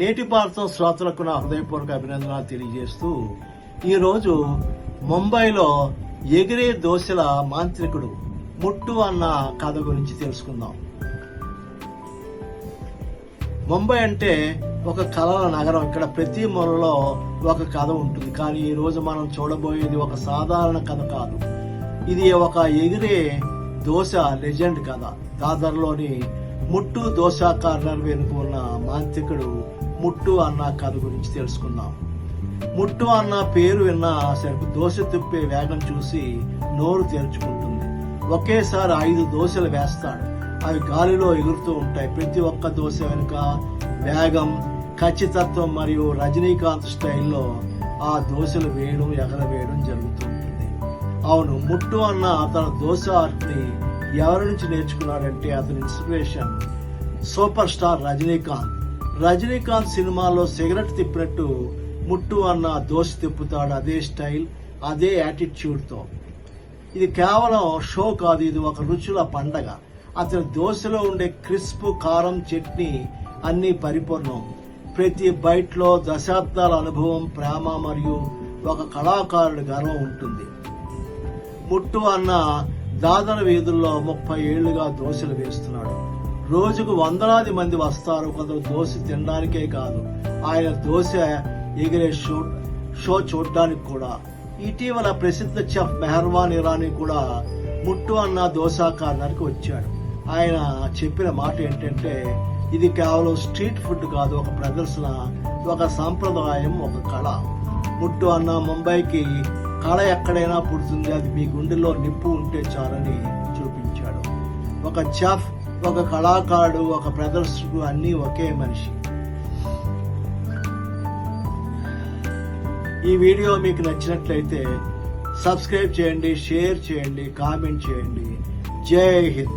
నేటి భారతం శ్రోతలకు నా హృదయపూర్వక అభినందనలు తెలియజేస్తూ ఈరోజు ముంబైలో ఎగిరే దోశల మాంత్రికుడు ముట్టు అన్న కథ గురించి తెలుసుకుందాం. ముంబై అంటే ఒక కళల నగరం. ఇక్కడ ప్రతి మూలలో ఒక కథ ఉంటుంది. కానీ ఈ రోజు మనం చూడబోయేది ఒక సాధారణ కథ కాదు. ఇది ఒక ఎగిరే దోశ లెజెండ్ కథ. దాదర్లోని ముట్టు దోశ కార్నర్ వెనుక ఉన్న మాంత్రికుడు ముట్టు అన్న కథ గురించి తెలుసుకుందాం. ముట్టు అన్న పేరు విన్న సరికి దోశ తిప్పే వేగం చూసి నోరు తెరుచుకుంటుంది. ఒకేసారి ఐదు దోశలు వేస్తాడు. అవి గాలిలో ఎగురుతూ ఉంటాయి. ప్రతి ఒక్క దోశ వెనుక వేగం ఖచ్చితత్వం మరియు రజనీకాంత్ స్టైల్లో ఆ దోశలు వేయడం ఎగరవేయడం జరుగుతుంటుంది. అవును ముట్టు అన్న తన దోశ ఆర్ట్ని ఎవరి నుంచి నేర్చుకున్నాడంటే అతని inspiration super star Rajinikanth. Rajinikanth సినిమాలో సిగరెట్ తిప్పినట్టు ముట్టు అన్న దోశ తిప్పుతాడు అదే స్టైల్ అదే యాటిట్యూడ్తో. ఇది కేవలం షో కాదు ఇది ఒక రుచుల పండగ. అతని దోశలో ఉండే క్రిస్ప్ కారం చట్నీ అన్ని పరిపూర్ణం. ప్రతి బైట్లో దశాబ్దాల అనుభవం ప్రేమ మరియు ఒక కళాకారుడి గర్వం ఉంటుంది. ముట్టు అన్న దాదర వీధుల్లో ముప్పై ఏళ్ళుగా దోశలు వేస్తున్నాడు. రోజుకు వందలాది మంది వస్తారు కొందరు దోశ తినడానికే కాదు. ఆయన దోశ ఎగిరే షో షో చూడడానికి కూడా. ఇటీవల ప్రసిద్ధ చెఫ్ మెహర్వాన్ ఇరానీ కూడా ముట్టు అన్న దోశ కార్నర్కి వచ్చాడు. ఆయన చెప్పిన మాట ఏంటంటే ఇది కేవలం స్ట్రీట్ ఫుడ్ కాదు ఒక ప్రదర్శన ఒక సాంప్రదాయం ఒక కళ. ముట్టు అన్న ముంబైకి కళ ఎక్కడైనా పుడుతుంది అది మీ గుండెలో నిప్పు ఉంటే చాలని చూపించాడు. ఒక చెఫ్ ఒక కళాకారుడు ఒక ప్రదర్శకుడు అన్నీ ఒకే మనిషి. ఈ వీడియో మీకు నచ్చినట్లయితే సబ్స్క్రైబ్ చేయండి షేర్ చేయండి కామెంట్ చేయండి. జై హింద్.